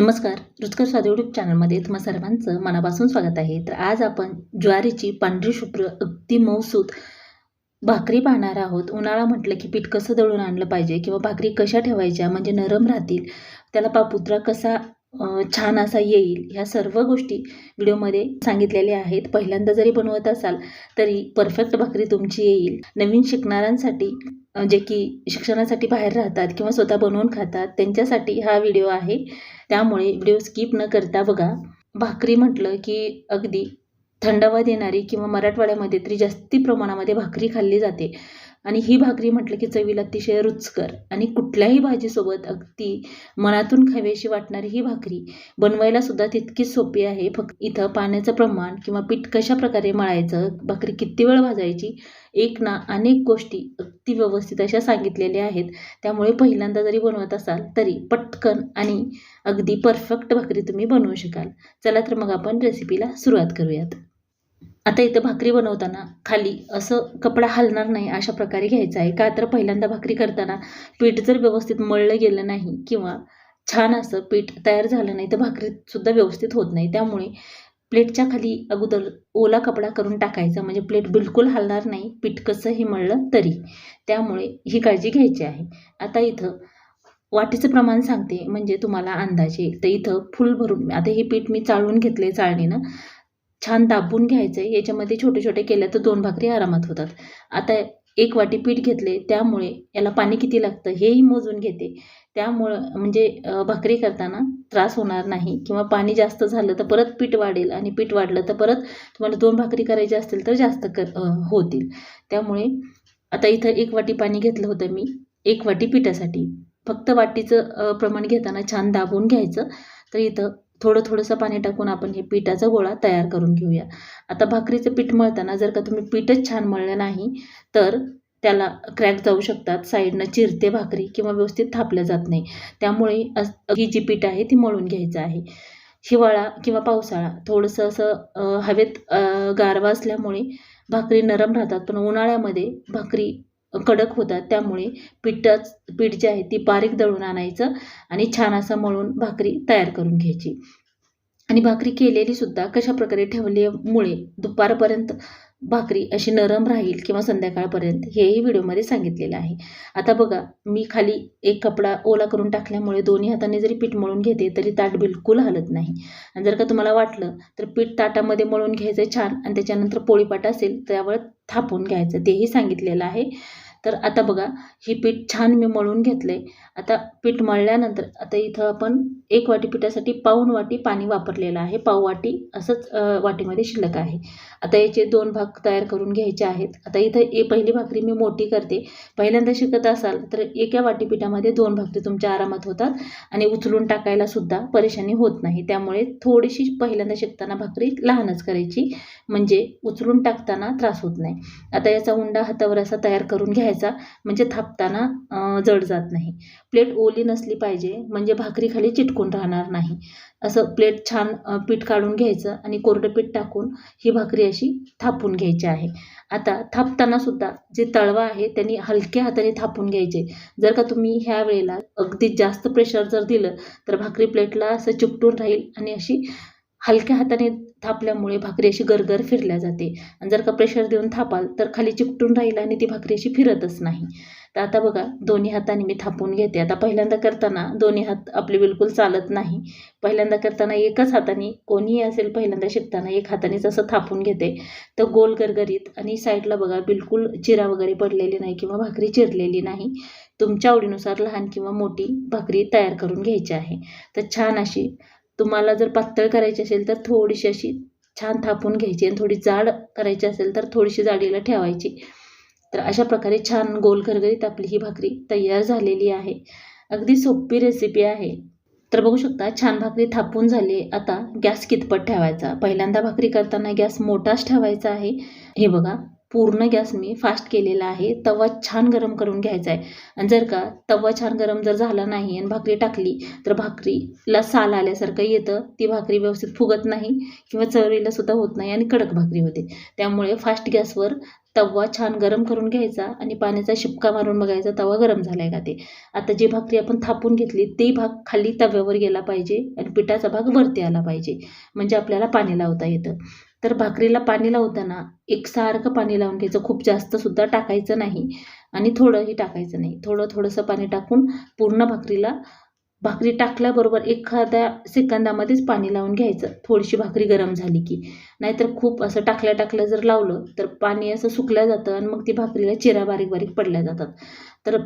नमस्कार रुचकर स्वाद यूट्यूब चॅनलमध्ये तुम्हा सर्वांचं मनापासून स्वागत आहे. तर आज आपण ज्वारीची पांढरी शुभ्र अगदी मऊसूत भाकरी पाहणार आहोत. उन्हाळा म्हटलं की पीठ कसं दळून आणलं पाहिजे किंवा भाकरी कशा ठेवायच्या म्हणजे नरम राहतील त्याला पापुत्रा कसा छान असा येईल ह्या सर्व गोष्टी व्हिडिओमध्ये सांगितलेल्या आहेत. पहिल्यांदा जरी बनवत असाल तरी परफेक्ट भाकरी तुमची येईल. नवीन शिकणाऱ्यांसाठी जे की शिक्षणासाठी बाहेर राहतात किंवा स्वतः बनवून खातात त्यांच्यासाठी हा व्हिडिओ आहे. त्यामुळे व्हिडिओ स्किप न करता बघा भाकरी म्हटलं की अगदी थंडावा देणारी किंवा मराठवाड्यामध्ये तरी जास्ती प्रमाणामध्ये भाकरी खाल्ली जाते. आणि ही भाकरी म्हटलं की चवीला अतिशय रुचकर आणि कुठल्याही भाजीसोबत अगदी मनातून खावीशी वाटणारी ही भाकरी बनवायला सुद्धा तितकीच सोपी आहे. फक्त इथं पाण्याचं प्रमाण किंवा पीठ कशा प्रकारे मळायचं भाकरी किती वेळ भाजायची एक ना अनेक गोष्टी अगदी व्यवस्थित अशा सांगितलेल्या आहेत. त्यामुळे पहिल्यांदा जरी बनवत असाल तरी पटकन आणि अगदी परफेक्ट भाकरी तुम्ही बनवू शकाल. चला तर मग आपण रेसिपीला सुरुवात करूयात. आता इथं भाकरी बनवताना खाली असं कपडा हलणार नाही अशा प्रकारे घ्यायचा आहे. का तर पहिल्यांदा भाकरी करताना पीठ जर व्यवस्थित मळलं गेलं नाही किंवा छान असं पीठ तयार झालं नाही तर भाकरीसुद्धा व्यवस्थित होत नाही. त्यामुळे प्लेटच्या खाली अगोदर ओला कपडा करून टाकायचा. म्हणजे प्लेट बिलकुल हलणार नाही पीठ कसंही मळलं तरी. त्यामुळे ही काळजी घ्यायची आहे. आता इथं वाटीचं प्रमाण सांगते. म्हणजे तुम्हाला अंदाजे. तर इथं फुल भरून आता हे पीठ मी चाळून घेतले चाळणीनं. छान दाबून घ्यायचं आहे याच्यामध्ये छोटे छोटे केल्या तर दोन भाकरी आरामात होतात. आता एक वाटी पीठ घेतले त्यामुळे याला पाणी किती लागतं हेही मोजून घेते. त्यामुळं म्हणजे भाकरी करताना त्रास होणार नाही किंवा पाणी जास्त झालं तर परत पीठ वाढेल आणि पीठ वाढलं तर परत तुम्हाला दोन भाकरी करायची असतील तर जास्त कर होतील. त्यामुळे आता इथं एक वाटी पाणी घेतलं होतं मी एक वाटी पिठासाठी. फक्त वाटीचं प्रमाण घेताना छान दाबून घ्यायचं. तर इथं थोडं थोडंसं पाणी टाकून आपण हे पिठाचा गोळा तयार करून घेऊया. आता भाकरीचं पीठ मळताना जर का तुम्ही पीठच छान मळलं नाही तर त्याला क्रॅक जाऊ शकतात साईडनं चिरते भाकरी किंवा व्यवस्थित थापल्या जात नाही. त्यामुळे अस- ही जी पीठ आहे ती मळून घ्यायचं आहे. हिवाळा किंवा पावसाळा थोडंसं असं हवेत गारवा असल्यामुळे भाकरी नरम राहतात पण उन्हाळ्यामध्ये भाकरी कडक होतात. त्यामुळे पिठच पीठ जे आहे ती बारीक दळून आणायचं आणि छान असं मळून भाकरी तयार करून घ्यायची. आणि भाकरी केलेली सुद्धा कशा प्रकारे ठेवल्यामुळे दुपारपर्यंत भाकरी अशी नरम राहील किंवा संध्याकाळपर्यंत हेही व्हिडिओमध्ये सांगितलेलं आहे. आता बघा मी खाली एक कपडा ओला करून टाकल्यामुळे दोन्ही हाताने जरी पीठ मळून घेते तरी ताट बिलकुल हलत नाही. आणि जर का तुम्हाला वाटलं तर पीठ ताटामध्ये मळून घ्यायचं छान आणि त्याच्यानंतर पोळीपाट असेल त्यावर थापून घ्यायचं तेही सांगितलेलं आहे. तर आता बघा ही पीठ छान मी मळून घेतलं आहे आता पीठ मळल्यानंतर आता इथं आपण एक वाटी पिठासाठी पाऊण वाटी पाणी वापरलेलं आहे. पाव वाटी असंच वाटीमध्ये शिल्लक आहे. आता याचे दोन भाग तयार करून घ्यायचे आहेत. आता इथं ए पहिली भाकरी मी मोठी करते. पहिल्यांदा शिकत असाल तर एका वाटी पिठामध्ये दोन भाकरी तुमच्या आरामात होतात आणि उचलून टाकायला सुद्धा परेशानी होत नाही. त्यामुळे थोडीशी पहिल्यांदा शिकताना भाकरी लहानच करायची. म्हणजे उचलून टाकताना त्रास होत नाही. आता याचा उंडा हातावर असा तयार करून घ्यायचा म्हणजे थापताना जड जात नाही. प्लेट ओली नसली पाहिजे म्हणजे भाकरी खाली चिटकून राहणार नाही. असं प्लेट छान पीठ काढून घ्यायचं आणि कोरडं पीठ टाकून ही भाकरी अशी थापून घ्यायची आहे. आता थापताना सुद्धा जे तळवा आहे त्यांनी हलक्या हाताने थापून घ्यायचे. जर का तुम्ही ह्या वेळेला अगदी जास्त प्रेशर जर दिलं तर भाकरी प्लेटला असं चिपटून राहील आणि अशी हलक्या हाताने थापल्यामुळे भाकरी अशी गरगर फिरल्या जाते. आणि जर का प्रेशर देऊन थापाल तर खाली चिकटून राहील आणि ती भाकरी अशी फिरतच नाही. तर आता बघा दोन्ही हाताने मी थापून घेते. आता पहिल्यांदा करताना दोन्ही हात आपले बिलकुल चालत नाही. पहिल्यांदा करताना एकच हाताने कोणीही असेल पहिल्यांदा शिकताना एक हातानेच असं थापून घेते. तर गोल गरगरीत आणि साईडला बघा बिलकुल चिरा वगैरे पडलेली नाही किंवा भाकरी चिरलेली नाही. तुमच्या आवडीनुसार लहान किंवा मोठी भाकरी तयार करून घ्यायची आहे. तर छान अशी तुम्हाला जर पातळ करायची असेल तर थोडीशी अशी छान थापून घ्यायची आणि थोडी जाड करायची असेल तर थोडीशी जाडीला ठेवायची. तर अशा प्रकारे छान गोल गरगरीत आपली ही भाकरी तयार झालेली आहे. अगदी सोपी रेसिपी आहे. तर बघू शकता छान भाकरी थापून झाली आता गॅस कितपत ठेवायचा? पहिल्यांदा भाकरी करताना गॅस मोठाच ठेवायचा आहे. हे बघा. पूर्ण गॅस मी फास्ट केलेला आहे. तवा छान गरम करून घ्यायचा आहे. आणि जर का तवा छान गरम जर झाला नाही आणि भाकरी टाकली तर भाकरीला साल आल्यासारखं येतं. ती भाकरी व्यवस्थित फुगत नाही किंवा चवरीला सुद्धा होत नाही आणि कडक भाकरी होते. त्यामुळे फास्ट गॅसवर तवा छान गरम करून घ्यायचा आणि पाण्याचा शिपका मारून बघायचा तवा गरम झाला आहे का ते. आता जी भाकरी आपण थापून घेतली ते भाग खाली तव्यावर गेला पाहिजे आणि पिठाचा भाग वरती आला पाहिजे. म्हणजे आपल्याला पाणी लावता येतं. तर भाकरीला पाणी लावताना एकसारखं पाणी लावून घ्यायचं. खूप जास्तसुद्धा टाकायचं नाही आणि थोडंही टाकायचं नाही. थोडं थोडंसं पाणी टाकून पूर्ण भाकरीला भाकरी टाकल्याबरोबर एखाद्या सेकंदामध्येच पाणी लावून घ्यायचं. थोडीशी भाकरी गरम झाली की. नाहीतर खूप असं टाकल्या टाकल्या जर लावलं तर पाणी असं सुकलं जातं आणि मग ती भाकरीला चिरा बारीक बारीक पडल्या जातात. तर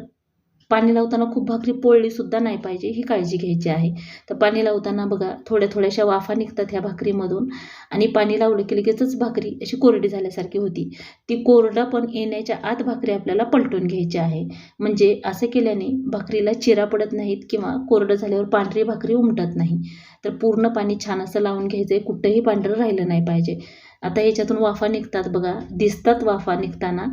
पाणी लावताना खूप भाकरी पोळलीसुद्धा नाही पाहिजे ही काळजी घ्यायची आहे. तर पाणी लावताना बघा थोड्या थोड्याशा वाफा निघतात ह्या भाकरीमधून आणि पाणी लावलं की लगेचच भाकरी अशी कोरडी झाल्यासारखी होती. ती कोरडं पण येण्याच्या आत भाकरी आपल्याला पलटून घ्यायची आहे. म्हणजे असं केल्याने भाकरीला चिरा पडत नाहीत किंवा कोरडं झाल्यावर पांढरी भाकरी उमटत नाही. तर पूर्ण पाणी छान असं लावून घ्यायचं आहे कुठंही पांढरं राहिलं नाही पाहिजे. आता याच्यातून वाफा निघतात बघा दिसतात वाफा निघताना.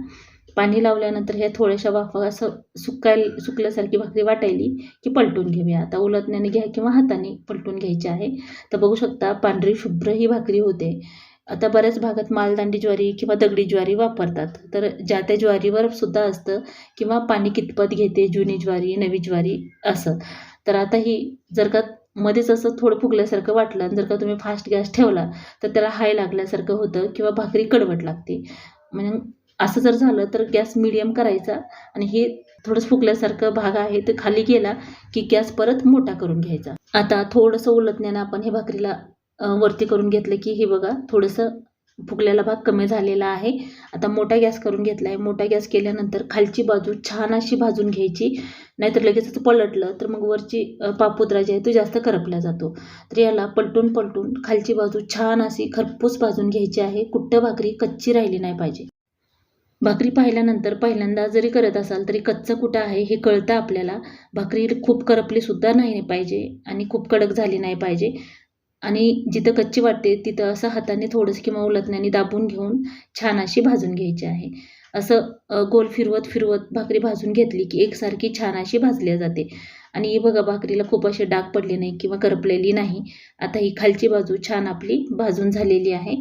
पाणी लावल्यानंतर ह्या थोड्याशा वाफा असं सुकाय सुकल्यासारखी भाकरी वाटायली की पलटून घेऊया. आता उलटण्याने घ्या किंवा हाताने पलटून घ्यायची आहे. तर बघू शकता पांढरी शुभ्र ही भाकरी होते. आता बऱ्याच भागात मालदांडी ज्वारी किंवा दगडी ज्वारी वापरतात. तर ज्या त्या ज्वारीवर सुद्धा असतं किंवा पाणी कितपत घेते जुनी ज्वारी नवी ज्वारी असं. तर आता ही जर का मध्येच असं थोडं फुगल्यासारखं वाटलं आणि जर का तुम्ही फास्ट गॅस ठेवला तर त्याला हाय लागल्यासारखं होतं किंवा भाकरी कडवट लागते. म्हणजे असं जर झालं तर गॅस मिडियम करायचा आणि हे थोडंसं फुकल्यासारखं भाग आहे ते खाली गेला की गॅस परत मोठा करून घ्यायचा. आता थोडंसं उलटण्यानं आपण हे भाकरीला वरती करून घेतलं की हे बघा थोडंसं फुकलेला भाग कमी झालेला आहे. आता मोठा गॅस करून घेतला आहे मोठा गॅस केल्यानंतर खालची बाजू छान अशी भाजून घ्यायची. नाहीतर लगेचच पलटलं तर मग वरची पापुत्रा पापुद्रा जी आहे तो जास्त करपला जातो. तर याला पलटून पलटून खालची बाजू छान अशी खरपूस भाजून घ्यायची आहे. कुठं भाकरी कच्ची राहिली नाही पाहिजे. भाकरी पाहिल्यानंतर पहिल्यांदा जरी करत असाल तरी कच्चं कुठं आहे हे कळतं आपल्याला. भाकरी खूप करपलीसुद्धा नाही पाहिजे आणि खूप कडक झाली नाही पाहिजे. आणि जिथं कच्ची वाटते तिथं असं हाताने थोडंसं किंवा उलटण्याने दाबून घेऊन छान अशी भाजून घ्यायची आहे. असं गोल फिरवत फिरवत भाकरी भाजून घेतली की एकसारखी छान अशी भाजली जाते. आणि ही बघा भाकरीला खूप असे डाग पडले नाही किंवा करपलेली नाही. आता ही खालची बाजू छान आपली भाजून झालेली आहे.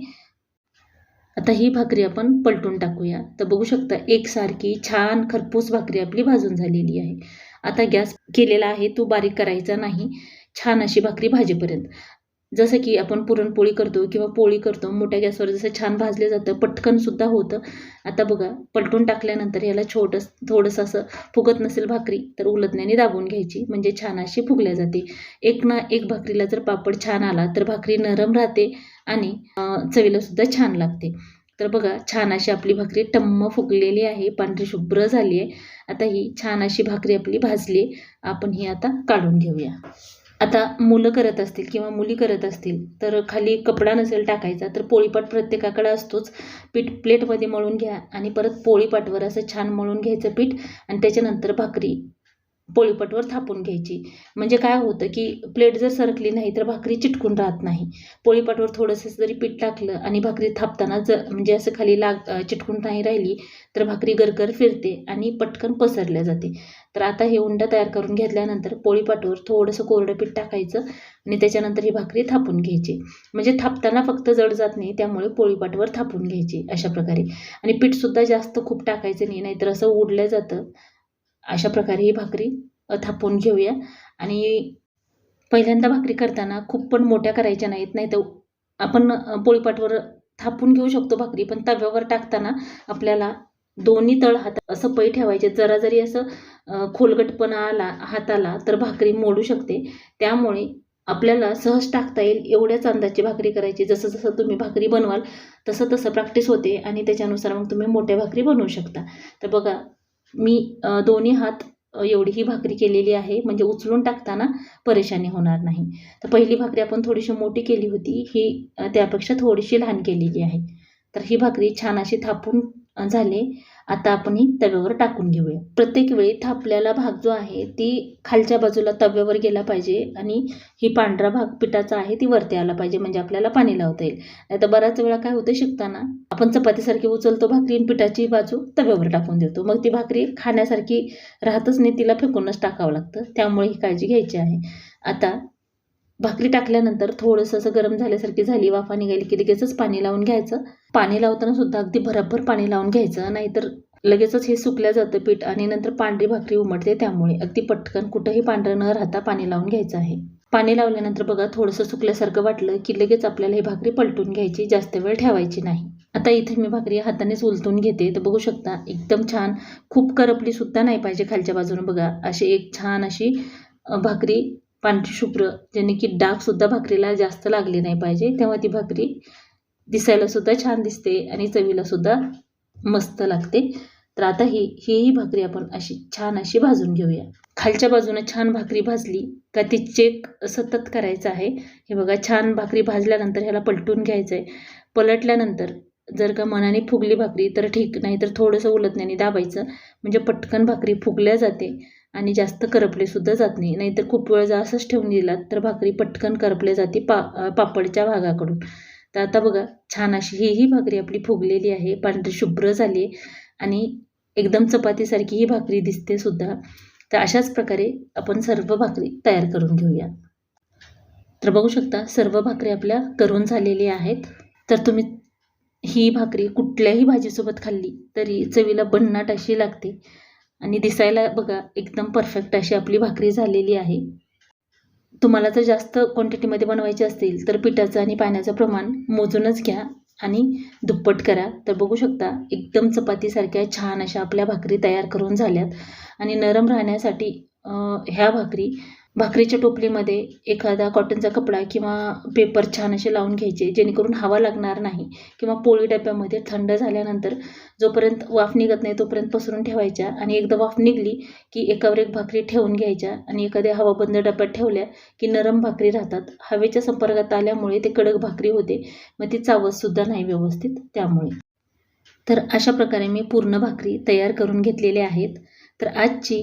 आता ही भाकरी आपण पलटून टाकूया. तर बघू शकता एकसारखी छान खरपूस भाकरी आपली भाजून झालेली आहे. आता गॅस केलेला आहे तो बारीक करायचा नाही. छान अशी भाकरी भाजीपर्यंत. जसं की आपण पुरणपोळी करतो किंवा पोळी करतो मोठ्या गॅसवर जसं छान भाजलं जातं पटकनसुद्धा होतं. आता बघा पलटून टाकल्यानंतर याला छोटंस थोडंसं असं फुगत नसेल भाकरी तर उलटण्याने दाबून घ्यायची म्हणजे छान अशी फुगल्या जाते. एक ना एक भाकरीला जर पापड छान आला तर भाकरी नरम राहते आणि चवीलासुद्धा चवीला सुद्धा छान लागते. तर बघा छान अशी आपली भाकरी टम्म फुगलेली आहे पांढरी शुभ्र झाली आहे आता ही छान अशी भाकरी आपली भाजली आपण ही आता काढून घेऊया. आता मुलं करत असतील किंवा मुली करत असतील तर खाली कपडा नसेल टाकायचा तर पोळीपाट प्रत्येकाकडे असतोच. पीठ प्लेटमध्ये मळून घ्या आणि परत पोळीपाटवर असं छान मळून घ्यायचं पीठ आणि त्याच्यानंतर भाकरी. पोळीपाटवर थापून घ्यायची. म्हणजे काय होतं की प्लेट जर सरकली नाही तर भाकरी चिटकून राहत नाही. पोळीपाटवर थोडंसं जरी पीठ टाकलं आणि भाकरी थापताना जर म्हणजे असं खाली लाग चिटकून नाही राहिली तर भाकरी गरगर फिरते आणि पटकन पसरल्या जाते. तर आता हे उंडा तयार करून घेतल्यानंतर पोळीपाटवर थोडंसं कोरडं पीठ टाकायचं आणि त्याच्यानंतर ही भाकरी थापून घ्यायची. म्हणजे थापताना फक्त जड जात नाही त्यामुळे पोळीपाटवर थापून घ्यायची अशा प्रकारे. आणि पीठसुद्धा जास्त खूप टाकायचं नाही नाहीतर असं उडलं जातं. अशा प्रकारे ही भाकरी थापून घेऊया. आणि पहिल्यांदा भाकरी करताना खूप पण मोठ्या करायच्या नाहीत नाही तर आपण पोळीपाटवर थापून घेऊ शकतो भाकरी पण तव्यावर टाकताना आपल्याला दोन्ही तळ हात असं पै ठेवायचे. जरा जरी असं खोलगटपणा आला हाताला तर भाकरी मोडू शकते. त्यामुळे आपल्याला सहज टाकता येईल एवढ्याच अंदाजची भाकरी करायची. जसं जसं तुम्ही भाकरी बनवाल तसं तसं प्रॅक्टिस होते आणि त्याच्यानुसार मग तुम्ही मोठ्या भाकरी बनवू शकता. तर बघा मी दोन्ही हात एवढी ही भाकरी केलेली आहे म्हणजे उचलून टाकताना परेशानी होणार नाही. तर पहिली भाकरी आपण थोडीशी मोठी केली होती ही त्यापेक्षा थोडीशी लहान केलेली आहे. तर ही भाकरी छान अशी थापून झाले. आता आपण ही तव्यावर टाकून घेऊया. प्रत्येक वेळी थापल्याला भाग जो आहे ती खालच्या बाजूला तव्यावर गेला पाहिजे आणि ही पांढरा भाग पिठाचा आहे ती वरती आला पाहिजे म्हणजे आपल्याला पाणी लावता येईल. नाही तर बऱ्याच वेळा काय होतं शिकताना आपण चपातीसारखी उचलतो भाकरी आणि पिठाची बाजू तव्यावर टाकून देतो. मग ती भाकरी खाण्यासारखी राहतच नाही तिला फेकूनच टाकावं लागतं. त्यामुळे ही काळजी घ्यायची आहे. आता भाकरी टाकल्यानंतर थोडंसं असं गरम झाल्यासारखी झाली वाफा निघाली की लगेचच पाणी लावून घ्यायचं. पाणी लावताना सुद्धा अगदी भराभर पाणी लावून घ्यायचं नाहीतर लगेचच हे सुकलं जातं पीठ आणि नंतर पांढरी भाकरी उमटते त्यामुळे. अगदी पटकन कुठंही पांढरं न राहता पाणी लावून घ्यायचं आहे. पाणी लावल्यानंतर बघा थोडंसं सुकल्यासारखं वाटलं की लगेच आपल्याला ही भाकरी पलटून घ्यायची जास्त वेळ ठेवायची नाही. आता इथे मी भाकरी हातानेच उलटून घेते. तर बघू शकता एकदम छान खूप करपली सुद्धा नाही पाहिजे खालच्या बाजूने बघा. अशी एक छान अशी भाकरी पांढरी शुभ्र ज्याने की डागसुद्धा भाकरीला जास्त लागली नाही पाहिजे तेव्हा ती भाकरी दिसायला सुद्धा छान दिसते आणि चवीला सुद्धा मस्त लागते. तर आता ही हीही भाकरी आपण अशी छान अशी भाजून घेऊया. खालच्या बाजूने छान भाकरी भाजली का ती चेक सतत करायचं आहे. हे बघा छान भाकरी भाजल्यानंतर ह्याला पलटून घ्यायचं आहे पलटल्यानंतर जर का मनाने फुगली भाकरी तर ठीक नाही तर थोडंसं उलटण्याने दाबायचं. म्हणजे पटकन भाकरी फुगल्या जाते आणि जास्त करपले सुद्धा जात नाही. नाहीतर खूप वेळ जर असंच ठेवून दिलात तर भाकरी पटकन करपल्या जाते पा पापडच्या भागाकडून. तर आता बघा छान अशी ही ही भाकरी आपली फुगलेली आहे पांढरी शुभ्र झाली आहे आणि एकदम चपातीसारखी ही भाकरी दिसते सुद्धा. तर अशाच प्रकारे आपण सर्व भाकरी तयार करून घेऊया. तर बघू शकता सर्व भाकरी आपल्या करून झालेली आहेत. तर तुम्ही ही भाकरी कुठल्याही भाजीसोबत खाल्ली तरी चवीला भन्नाट अशी लागते. आणि दिसायला बघा एकदम परफेक्ट अशी आपली भाकरी झालेली आहे. तुम्हाला जर जास्त क्वांटिटीमध्ये बनवायची असतील तर पिठाचं आणि पाण्याचं प्रमाण मोजूनच घ्या आणि दुप्पट करा. तर बघू शकता एकदम चपातीसारख्या छान अशा आपल्या भाकरी तयार करून झाल्यात. आणि नरम राहण्यासाठी ह्या भाकरी भाकरीच्या टोपलीमध्ये एखादा कॉटनचा कपडा किंवा पेपर छान असे लावून घ्यायचे जेणेकरून हवा लागणार नाही किंवा पोळी डब्यामध्ये थंड झाल्यानंतर जोपर्यंत वाफ निघत नाही तोपर्यंत पसरून ठेवायच्या आणि एकदा वाफ निघली की एकावर एक भाकरी ठेवून घ्यायच्या आणि एखाद्या हवाबंद डब्यात ठेवल्या की नरम भाकरी राहतात. हवेच्या संपर्कात आल्यामुळे ते कडक भाकरी होते मग ती चावतसुद्धा नाही व्यवस्थित त्यामुळे. तर अशा प्रकारे मी पूर्ण भाकरी तयार करून घेतलेल्या आहेत. तर आजची